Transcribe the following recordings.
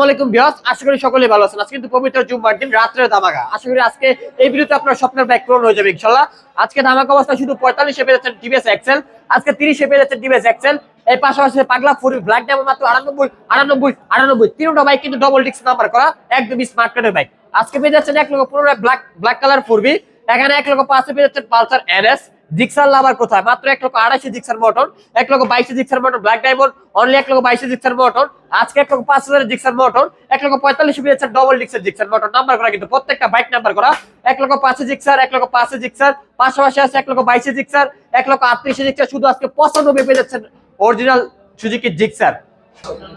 আসসালামু আলাইকুম আশা করি সকলে ভালো আছেন। আজকে কিন্তু পবিত্র জুম্মার দিন রাত্রে আশা করি আজকে এই ভিডিওতে আপনার স্বপ্নের ব্যাগ পূরণ হয়ে যাবে ইনশাল্লাহ আজকে অবস্থা শুধু পঁয়তাল্লিশে পেয়ে যাচ্ছেন টিভিএস এক্সেল আজকে তিরিশে পেয়ে যাচ্ছেন টিভিএস এক্সেল এই পাশাপাশি পাগলা ফুরি ব্ল্যাক ডায়মন্ড মাত্র আটানব্বই আটানব্বই আটানব্বই। তিনটা বাইক কিন্তু ডবল ডিস্ক নাম্বার করা একদমই স্মার্ট কার্ডের বাইক আজকে পেয়ে যাচ্ছেন এক লক্ষ পনেরো ব্ল্যাক ব্ল্যাক কালার ফুরবি। এখানে এক লক্ষ পাঁচে পেয়ে যাচ্ছেন পালসার এনএস জিক্সার লাভার কোথায়? মাত্র এক লক্ষ আড়াইশে জিক্সার মোটর, এক লক্ষ বাইশে Gixxer motor black diamond only এক লক্ষ বাইশে জিক্সার মোটর, আজকে এক লক্ষ পাঁচ হাজার জিক্সার মোটর, এক লক্ষ পঁয়তাল্লিশে পেয়েছে ডবল ডিক্সের জিক্সার মোটর নাম্বার করা কিন্তু প্রত্যেকটা বাইক নাম্বার করা, এক লক্ষ পাঁচে জিক্সার, এক লক্ষ পাঁচে জিক্সার, পাশাপাশি আছে এক লক্ষ বাইশে জিক্সার, এক লক্ষ আটত্রিশে জিক্সার, শুধু আজকে পঁচানব্বই পেয়ে যাচ্ছেন অরিজিনাল সুজুকি জিক্সার।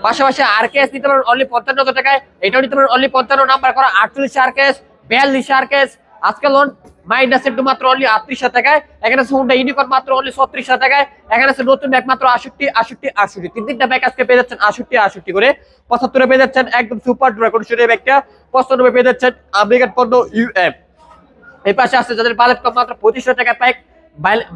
পাশাপাশি আর কে এস নিতে পারেন অনলি পঞ্চান্ন টাকায়, এটাও নিতে পারেন অনলি পঞ্চান্ন নাম্বার করা আটচল্লিশ আর কে এস বিয়াল্লিশ আর কে এস আজকে লোন মাইনাস একটু মাত্র অনলি আটত্রিশ হাজার টাকায়, এখানে আছে হুন্ডা ইউনিকর্ন মাত্র অনলি ছত্রিশ হাজার টাকায়, এখানে আছে নতুন ব্যাগ মাত্র আষট্টি আষট্টি আষট্টি। তিন তিনটা ব্যাগ আজকে পেয়ে যাচ্ছেন আষট্টি আষট্টি করে। পঁচাত্তরে পেয়ে যাচ্ছেন একদম সুপার ডুপার কন্ডিশনের ব্যাগটা পঁচানব্বই পেয়ে যাচ্ছেন আমেরিকান পণ্য ইউএম এই পাশে আছে যাদের বাজেট কম মাত্র পঁচিশ হাজার টাকা বাইক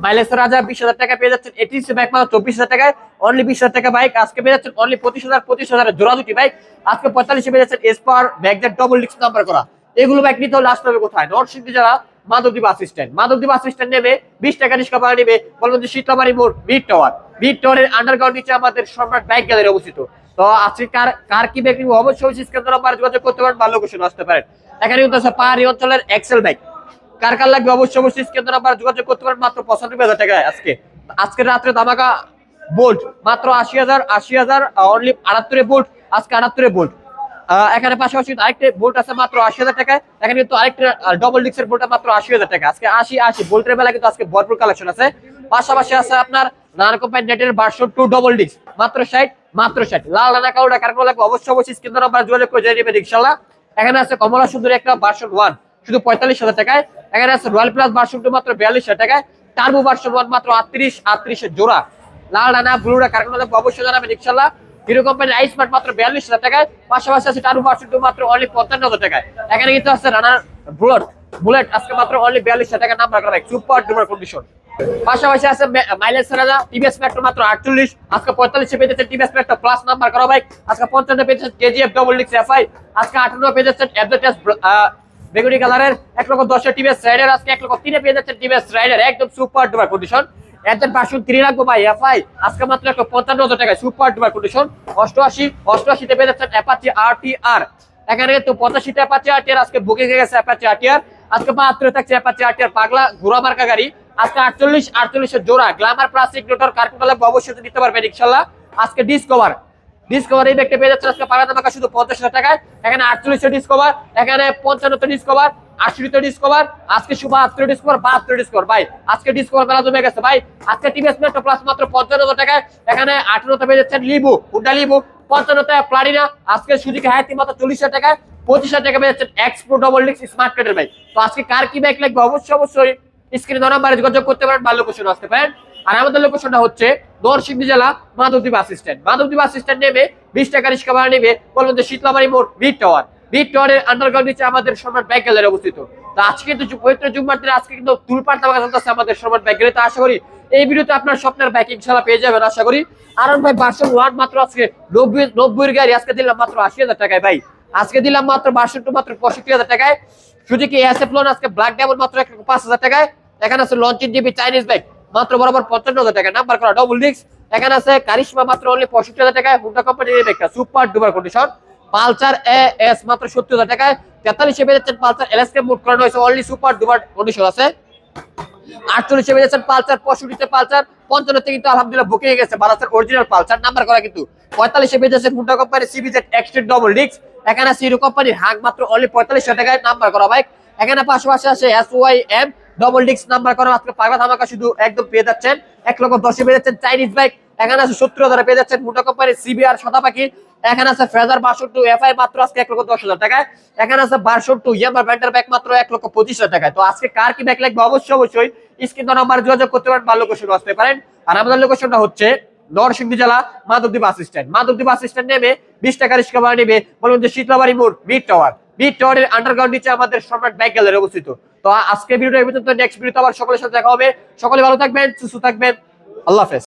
মাইলেজ রাজা বিশ হাজার টাকা পেয়ে যাচ্ছেন এটিসি বাইক মাত্র চব্বিশ হাজার টাকায়। অনলি বিশ হাজার টাকা বাইক আজকে পেয়ে যাচ্ছেন অনলি পঁচিশ হাজার পঁচিশ হাজার জোড়া দুটি বাইক আজকে পঁয়তাল্লিশে পেয়ে যাচ্ছেন এসপার ব্যাগজেট ডবল ডিস্ক নাম্বার করা। এগুলো বাইক নিতে হলে আসতে হবে কোথায়? নরসিংদী যারা Madhabdi bus stand Madhabdi bus stand নেবে বিশ টাকা রিক্সা ভাড়া নেবে বলবেন যে শীতলাবাড়ি মোড় মিড টাওয়ার মিড টাওয়ারের আন্ডারগ্রাউন্ড নিচে আমাদের সম্রাট বাইক গ্যালারি অবস্থিত। তো আজকে কার কার কি নিবে? অবশ্যই স্ক্যান নাম্বার যোগাযোগ করতে পারেন বা লোকেশন আসতে পারেন। এখানে কিন্তু আছে পাহাড়ি অঞ্চলের এক্সেল বাইক কার কার লাগবে অবশ্যই অবশ্যই স্ক্যান নাম্বার যোগাযোগ করতে পারেন, মাত্র পঁচানব্বই হাজার টাকায় আজকে। আজকে রাত্রে ধামাকা বোল্ট মাত্র আশি হাজার আশি হাজার অনলি আটাত্তরে বোল্ট আজকে আটাত্তরে বোল্ট এখানে পাশাপাশি বোল্ট আছে মাত্র আশি হাজার টাকায়। এখানে কিন্তু আরেকটা ডবল ডিক্সের বোল্ট মাত্র আশি হাজার টাকা আজকে আশি আশি বোল্টের বেলা কিন্তু আজকে ভরপুর কালেকশন আছে। পাশাপাশি আছে আপনার নানা কোম্পানি নেটের ভার্সন টু ডবল ডিক্স মাত্র ষাট মাত্র ষাট। লাল কার লাগবে? অবশ্যই অবশ্যই স্ক্রিন নাম্বার যোগাযোগ করে জেনে নেবেন ইনশাল্লাহ এখানে আছে কমলা সুন্দর একটা ভার্সন ওয়ান শুধু পঁয়তাল্লিশ হাজার টাকায়। এখানে আছে রয়্যাল প্লাস ভার্সন টু মাত্র বিয়াল্লিশ হাজার টাকায়। টার্বো ভার্সন ওয়ান মাত্র আটত্রিশ জোড়া। লাল রানা ব্লুরা কার লাগবে? অবশ্যই জানাবেন ইনশাল্লাহ হিরো কোম্পানির স্মার্ট মাত্র বিয়াল্লিশ হাজার টাকায়, পাশাপাশি আছে টার্বো ভার্সন টু মাত্র অনলি পঞ্চান্ন হাজার টাকায়। এখানে কিন্তু আছে রানার বুলেট বুলেট আজকে মাত্র অনলি বিয়াল্লিশ হাজার টাকা নাম্বার করা সুপার ডুপার কন্ডিশন পাশাপাশি আছে মাইলেজ রাজা টিভিএস মেট্রো মাত্র আটচল্লিশ, আজকে পঁয়তাল্লিশে পেয়েছে টিভিএস মেট্রো প্লাস নাম্বার করা বাইক আজকে পঞ্চান্ন পেয়েছে কেজিএফ ডবল ডিক্স এফআই আজকে আটান্ন পেয়ে যাচ্ছেন অ্যাডভার্টাইজ বেগুনি কালারের এক লক্ষ দশের টিভিএস রাইডার আজকে এক লক্ষ তিনে পেয়ে যাচ্ছেন টিভিএস রাইডার একদম সুপার ডুপার কন্ডিশন এদের এফআই আজকে মাত্র পঞ্চান্ন হাজার সুপার ডুপার কন্ডিশন অষ্টআশি, অষ্টআশিতে পেয়ে যাচ্ছেন অ্যাপাচি আর এখানে কিন্তু পঁচাশিটা অ্যাপাচি আর টি আজকে বুকিং হয়ে গেছে অ্যাপাচি আর টি আর আজকে মাত্র থাকছে অ্যাপাচি আর আর পাগলা ঘোড়া মার্কা গাড়ি। আজকে আটচল্লিশ আটচল্লিশের জোড়া। গ্লামার প্লাস্টিক নোটর কার্কুটাল অবশ্যই নিতে পারবেন, ইনশাল্লাহ। আজকে ডিসকভার ডিসকভার এই ব্যাগটা পেয়ে যাচ্ছে আজকে পাগলা দামাকা শুধু পঞ্চাশ হাজার টাকায়। এখানে আটচল্লিশটা ডিসকভার এখানে পঞ্চান্নতে ডিসকভার আশিতে ডিসকভার আজকে বাহাত্তর ডিসকভার বাহাত্তর ডিসকভার ভাই, আজকে ডিসকভার মেলা জমে গেছে। ভাই, আজকে টিভিএস মেট্রো প্লাস মাত্র পঞ্চান্ন হাজার টাকায়। এখানে আঠারোতে পেয়ে যাচ্ছেন লিবু হুন্ডা লিবু পঞ্চান্নতে প্লাটিনা আজকে সুযোগে হায়াতি মাত্র চল্লিশ হাজার টাকায়? পঁচিশ হাজার টাকা পেয়ে যাচ্ছেন এক্সপ্রো ডবল ডিক্স স্মার্ট কার্ডের ভাই। তো আজকে কার কি ব্যাগ লাগবে? অবশ্যই অবশ্যই স্ক্রিনে দেওয়া নাম্বারে যোগাযোগ করতে পারেন, বা লোকেশন আসতে পারেন। আর আমাদের লোকেশনটা হচ্ছে নরসিংদী জেলা Madhabdi bus stand Madhabdi bus stand নেবে, বিশ টাকা রিক্সা ভাড়া নেবে বলবেন শীতলাবাড়ি মোড় মিড টাওয়ার মিড টাওয়ারের আন্ডারগ্রাউন্ড নিচে আমাদের সম্রাট ব্যাগ গ্যালারি অবস্থিত। তো আজকে কিন্তু পবিত্র জুম্মার দিনে আজকে কিন্তু তুলপার তামাকা চলতেছে আমাদের সম্রাট ব্যাগ গ্যালারি তো আশা করি এই ভিডিওতে আপনার স্বপ্নের বাইক ইনশাল্লাহ পেয়ে যাবেন, আশা করি। আরন ভাই বার্সন ওয়ান মাত্র আজকে নব্বই, নব্বইয়ের গাড়ি, আজকে দিলাম মাত্র আশি হাজার টাকায়, ভাই। আজকে দিলাম মাত্র বার্সন টু মাত্র পঁয়ষট্টি হাজার টাকায়। সুজুকি এসএফ লোন আজকে ব্ল্যাক ডায়মন্ড মাত্র পাঁচ হাজার টাকায়? এখানে আছে লঞ্চিন জিবি চাইনিজ বাইক মাত্র বরাবর পঞ্চান্ন হাজার টাকা। নাম্বার করা ডবল ডিক্স এখানে আছে কারিশমা মাত্র অনলি পঁয়ষট্টি হাজার টাকায় হুন্ডা কোম্পানির একটা super duper condition Pulsar A S মাত্র সত্তর হাজার টাকায়, তেতাল্লিশে বেড়েছেন পালসার এলএসকে মুড করানো হয়েছে অনলি সুপার ডুপার কন্ডিশন আছে। আটচল্লিশে বেড়েছেন পালসার পঁয়ষট্টিতে পালসার পঞ্চান্নতে কিন্তু আলহামদুলিল্লাহ বুকে গেছে বারাসের অরিজিনাল পালসার নাম্বার করা কিন্তু। পঁয়তাল্লিশে বেড়েছে হুন্ডা কোম্পানি সিবিজেড এক্সটেড ডবল ডিক্স এখানে হিরো কোম্পানির হাঁক মাত্র অনলি পঁয়তাল্লিশ টাকায় নাম্বার করা। বাইক, এখানে পাশাপাশি আছে এস ওয়াই এম ডবল ডিক্স নাম্বার করা আজকে পাগলা ধামাকা শুধু একদম পেয়ে যাচ্ছেন। এক লক্ষ দশে পেয়ে যাচ্ছেন চাইনিজ বাইক এখানে আছে সত্তর হাজার পেয়ে যাচ্ছেন হুন্ডা কোম্পানির সিবিআর সাদা পাখি। এখানে আছে ফেজার বাসন টু এফআই মাত্র আজকে এক লক্ষ দশ হাজার টাকায়। এখানে আছে বাসন টু ইয়ামার ব্যান্ডার ব্যাগ মাত্র এক লক্ষ পঁচিশ হাজার টাকায়। তো আজকে কার কি ব্যাগ লাগবে? অবশ্যই অবশ্যই স্ক্রিন নাম্বার যোগাযোগ করতে পারেন বা লোকেশন আসতে পারেন। আর আমাদের লোকেশনটা হচ্ছে নরসিংদী জেলা Madhabdi bus stand. Madhabdi bus stand নেমে বিশ টাকা রিক্সা ভাড়া নেবে বলবেন যে শীতলাবাড়ি মোড়, মিড টাওয়ার। মিড টাওয়ারের আন্ডারগ্রাউন্ড নিচে আমাদের সম্রাট ব্যাগ গ্যালারি অবস্থিত। তো আজকে ভিডিওটা এই পর্যন্ত। নেক্সট ভিডিওতে আবার সকলের সাথে দেখা হবে। সকলে ভালো থাকবেন, সুস্থ থাকবেন। আল্লাহ হাফেজ।